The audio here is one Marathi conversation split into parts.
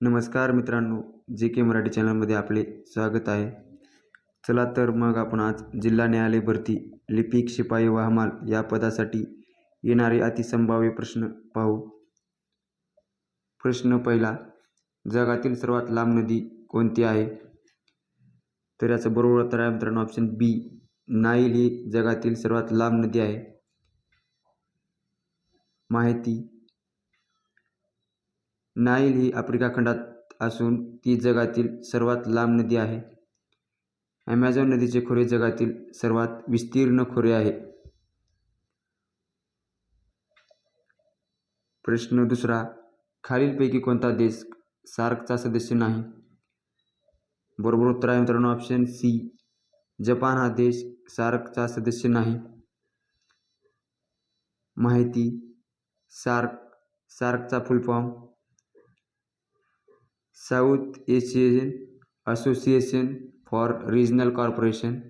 नमस्कार मित्रांनो जे के मराठी चॅनलमध्ये आपले स्वागत आहे. चला तर मग आपण आज जिल्हा न्यायालय भरती लिपिक शिपाई व हमाल या पदासाठी येणारे अतिसंभाव्य प्रश्न पाहू. प्रश्न पहिला जगातील सर्वात लांब नदी कोणती आहे? तर याचं बरोबर उत्तर आहे मित्रांनो ऑप्शन बी नाईल ही जगातील सर्वात लांब नदी आहे. माहिती नाईल ही आफ्रिका खंडात असून ती जगातील सर्वात लांब नदी आहे. ॲमेझॉन नदीचे खोरे जगातील सर्वात विस्तीर्ण खोरे आहे. प्रश्न दुसरा खालीलपैकी कोणता देश सार्कचा सदस्य नाही? बरोबर उत्तर आहे मित्रांनो ऑप्शन सी जपान हा देश सार्कचा सदस्य नाही. माहिती SAARC सार्कचा full form South Asian Association for Regional Corporation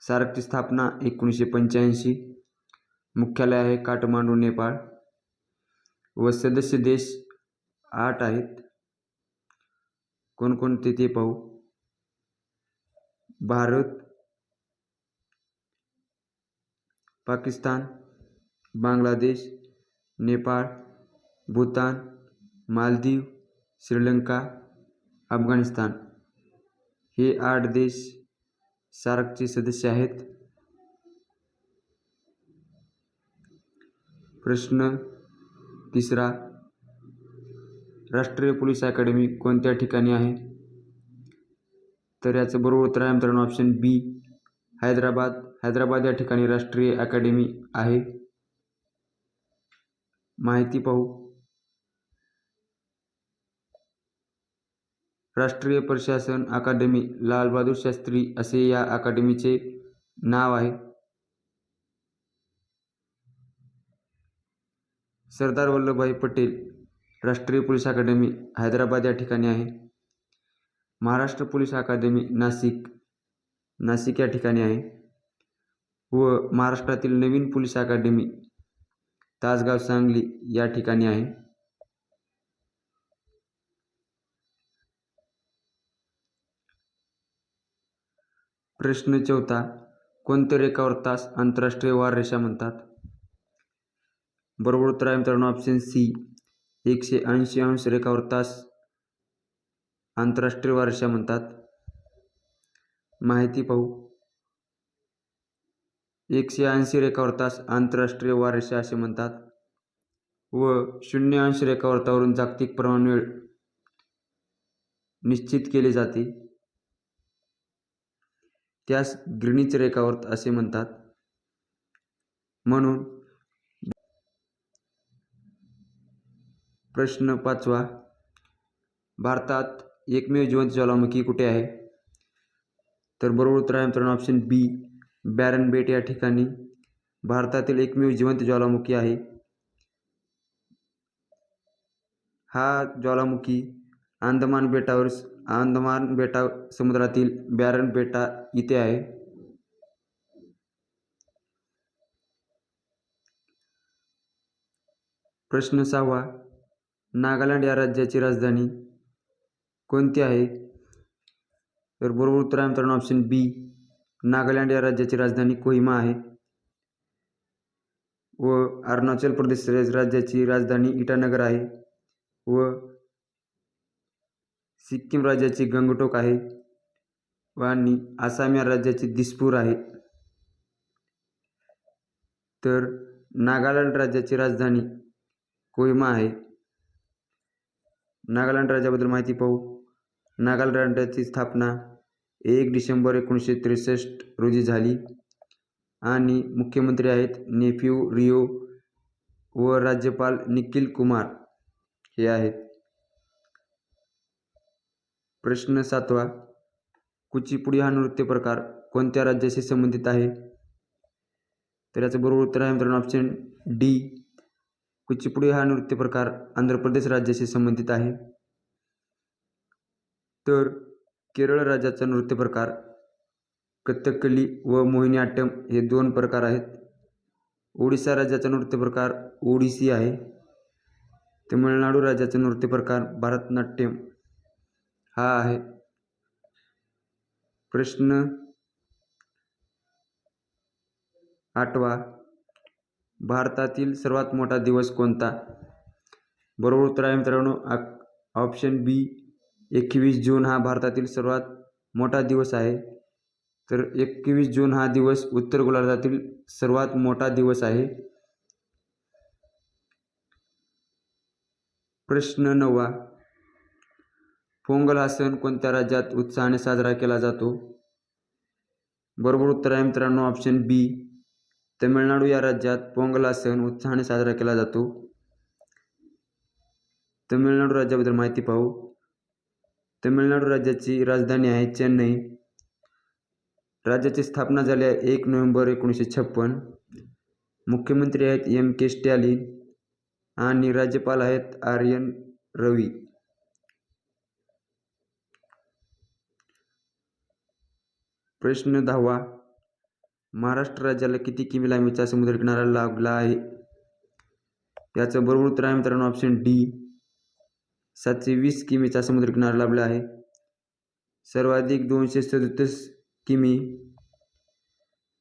सार्कची स्थापना एकोणीसशे पंच्याऐंशी, मुख्यालय आहे काठमांडू, नेपाळ. व सदस्य देश आठ आहेत. कोणकोणते ते पाहू? भारत, पाकिस्तान, बांगलादेश, नेपाळ, भूतान, मालदीव श्रीलंका अफगाणिस्तान. हे आठ देश सार्कचे सदस्य आहेत. प्रश्न तिसरा. राष्ट्रीय पोलीस अकॅडमी कोणत्या ठिकाणी आहे? तर याचं बरोबर उत्तर आहे मित्रांनो ऑप्शन बी हैदराबाद. हैदराबाद या ठिकाणी राष्ट्रीय अकॅडमी आहे. माहिती पाहू. राष्ट्रीय प्रशासन अकादमी लालबहादूर शास्त्री असे या अकादमीचे नाव आहे. सरदार वल्लभभाई पटेल राष्ट्रीय पोलीस अकादमी हैदराबाद या ठिकाणी आहे. महाराष्ट्र पोलीस अकादमी नाशिक नाशिक या ठिकाणी आहे. व महाराष्ट्रातील नवीन पोलीस अकादमी तासगाव सांगली या ठिकाणी आहे. प्रश्न चौथा कोणत्या रेखावर तास आंतरराष्ट्रीय वार रेषा म्हणतात? बरोबर उत्तर आहे मित्रांनो ऑप्शन सी एकशे ऐंशी अंश रेखावर तास आंतरराष्ट्रीय वार रेषा म्हणतात. माहिती पाहू. एकशे ऐंशी रेखावर तास आंतरराष्ट्रीय वार रेषा असे म्हणतात. व शून्य अंश रेखावर्तावरून जागतिक प्रमाण वेळ निश्चित केली जाते. त्यास ग्रीनिच रेखावर्त असे म्हणतात. म्हणून प्रश्न पाचवा. भारतात एकमेव जिवंत ज्वालामुखी कुठे आहे? तर बरोबर उत्तर आहे मित्रांनो ऑप्शन बी बॅरन बेट या ठिकाणी. भारतातील एकमेव जिवंत ज्वालामुखी आहे. हा ज्वालामुखी अंदमान बेटावर अंदमान बेटा समुद्रातील बॅरन बेटा इथे आहे. प्रश्न सहावा नागालँड या राज्याची राजधानी कोणती आहे? तर बरोबर उत्तर आहे मित्रांनो ऑप्शन बी नागालँड या राज्याची राजधानी कोहिमा आहे. व अरुणाचल प्रदेश राज्याची राजधानी इटानगर आहे. व सिक्कीम राज्याची गंगटोक आहे व आणि आसाम या राज्याची दिसपूर आहे. तर नागालँड राज्याची राजधानी कोहिमा आहे. नागालँड राज्याबद्दल माहिती पाहू. नागालँड राज्याची स्थापना एक डिसेंबर एकोणीसशे त्रेसष्ट रोजी झाली आणि मुख्यमंत्री आहेत नेफ्यू रिओ व राज्यपाल निखिल कुमार हे आहेत. प्रश्न सातवा कुचिपुडी हा नृत्य प्रकार कोणत्या राज्याशी संबंधित आहे? तर याचं बरोबर उत्तर आहे मित्रांनो ऑप्शन डी कुचिपुडी हा नृत्य प्रकार आंध्र प्रदेश राज्याशी संबंधित आहे. तर केरळ राज्याचा नृत्य प्रकार कथकली व मोहिनीअट्टम हे दोन प्रकार आहेत. ओडिसा राज्याचा नृत्य प्रकार ओडिसी आहे. तमिळनाडू राज्याचा नृत्य प्रकार भरतनाट्यम हा आहे. प्रश्न आठवा. भारतातील सर्वात मोठा दिवस कोणता? बरोबर उत्तर आहे मित्रांनो ऑप्शन बी एकवीस जून हा भारतातील सर्वात मोठा दिवस आहे. तर एकवीस जून हा दिवस उत्तर गोलार्धातील सर्वात मोठा दिवस आहे. प्रश्न नववा. पोंगल हा सण कोणत्या राज्यात उत्साहाने साजरा केला जातो? बरोबर उत्तर आहे मित्रांनो ऑप्शन बी तमिळनाडू या राज्यात पोंगल हा सण उत्साहाने साजरा केला जातो. तमिळनाडू राज्याबद्दल माहिती पाहू. तमिळनाडू राज्याची राजधानी आहे चेन्नई. राज्याची स्थापना झाली आहे एक नोव्हेंबर एकोणीसशे छप्पन. मुख्यमंत्री आहेत एम के स्टॅलिन आणि राज्यपाल आहेत आर्यन रवी. प्रश्न दहावा. महाराष्ट्र राज्याला किती किमी लांबीचा समुद्रकिनारा लाभला आहे? याचं बरोबर उत्तर आहे मित्रांनो ऑप्शन डी सातशे वीस किमीचा समुद्रकिनारा लाभला आहे. सर्वाधिक दोनशे सदतीस किमी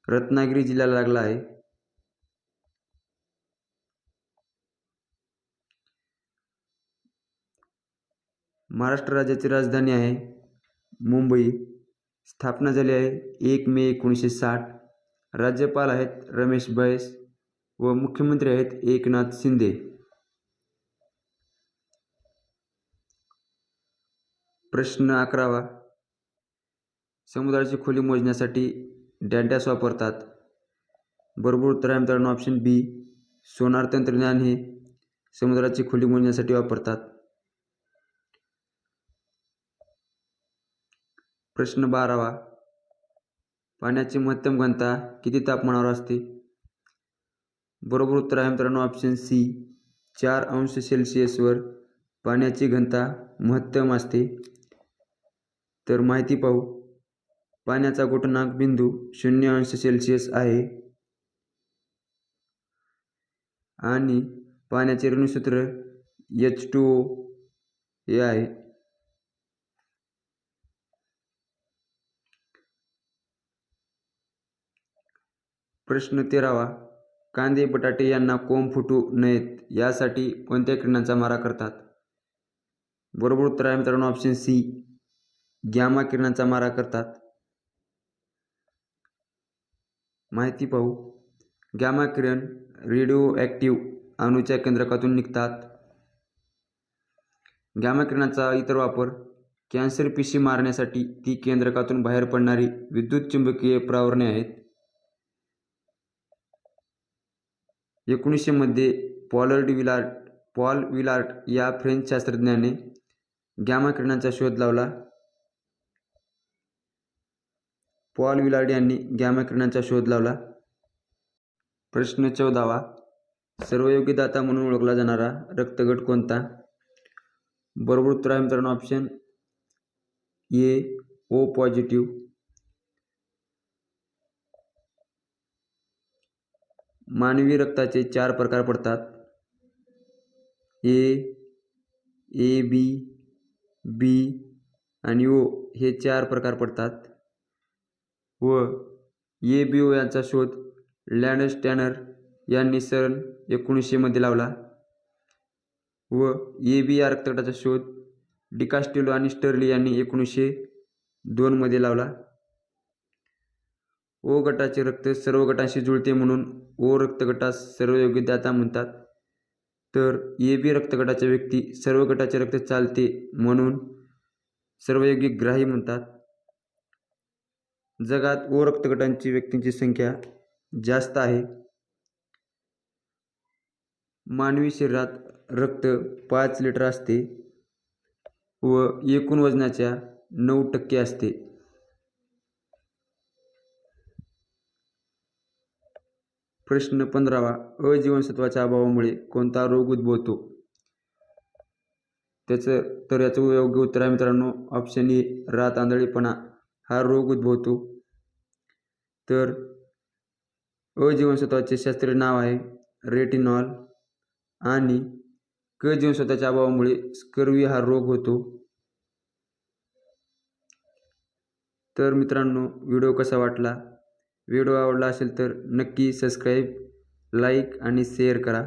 रत्नागिरी जिल्ह्याला लागला आहे. महाराष्ट्र राज्याची राजधानी आहे मुंबई. स्थापना झाली आहे एक मे एकोणीसशे साठ. राज्यपाल आहेत रमेश बैस व मुख्यमंत्री आहेत एकनाथ शिंदे. प्रश्न अकरावा. समुद्राची खोली मोजण्यासाठी डॅडॅस वापरतात. बरोबर उत्तर आहे मित्रांनो ऑप्शन बी सोनार तंत्रज्ञान हे समुद्राची खोली मोजण्यासाठी वापरतात. प्रश्न बारावा. पाण्याची महत्तम घनता किती तापमानावर असते? बरोबर उत्तर आहे मित्रांनो ऑप्शन सी चार अंश सेल्सिअसवर पाण्याची घनता महत्तम असते. तर माहिती पाहू. पाण्याचा गुटनाक बिंदू शून्य अंश सेल्सिअस आहे. आणि पाण्याचे ऋणसूत्र एच टू ओ हे आहे. प्रश्न तेरावा. कांदे बटाटे यांना कोंब फुटू नयेत यासाठी कोणत्या किरणांचा मारा करतात? बरोबर उत्तर आहे मित्रांनो ऑप्शन सी गॅमा किरणांचा मारा करतात. माहिती पाहू. गॅमा किरण रेडिओ ॲक्टिव्ह अणूच्या केंद्रकातून निघतात. गॅमा किरणाचा इतर वापर कॅन्सर पिशी मारण्यासाठी ती केंद्रकातून बाहेर पडणारी विद्युत चुंबकीय प्रावरणे आहेत. एकोणीसशेमध्ये पॉलर्ड विलार्ट पॉल विलार्ट या फ्रेंच शास्त्रज्ञाने गॅमा किरणांचा शोध लावला. पॉल विलार्ड यांनी गॅमा किरणांचा शोध लावला. प्रश्न चौदावा. सर्वयोगी दाता म्हणून ओळखला जाणारा रक्तगट कोणता? बरोबर उत्तर आहे मित्रांनो ऑप्शन ए ओ पॉझिटिव्ह मानवी रक्ताचे चार प्रकार पडतात. ए ए बी बी आणि ओ हे चार प्रकार पडतात. व ए बी ओ यांचा शोध लँड स्टॅनर यांनी सन एकोणीसशेमध्ये लावला. व ए बी या रक्तगटाचा शोध डिकास्टेलो आणि स्टर्ली यांनी एकोणीसशे दोनमध्ये लावला. ओ गटाचे रक्त सर्व गटांशी जुळते म्हणून ओ रक्तगटास सर्वयोगी दाता म्हणतात. तर ए बी रक्तगटाच्या व्यक्ती सर्व गटाचे रक्त चालते म्हणून सर्वयोगी ग्राही म्हणतात. जगात ओ रक्तगटांची व्यक्तींची संख्या जास्त आहे. मानवी शरीरात रक्त पाच लिटर असते व एकूण वजनाच्या नऊ टक्के असते. प्रश्न पंधरावा. अजीवनसत्वाच्या अभावामुळे कोणता रोग उद्भवतो? त्याचं तर याचं योग्य उत्तर आहे मित्रांनो ऑप्शन ए रात आंधळीपणा. हा रोग उद्भवतो. तर अजीवनसत्वाचे शास्त्रीय नाव आहे रेटिनॉल आणि क जीवनसत्वाच्या अभावामुळे स्कर्वी हा रोग होतो. तर मित्रांनो व्हिडिओ कसा वाटला? व्हिडिओ आवडला असेल तर नक्की सबस्क्राईब लाईक आणि शेअर करा.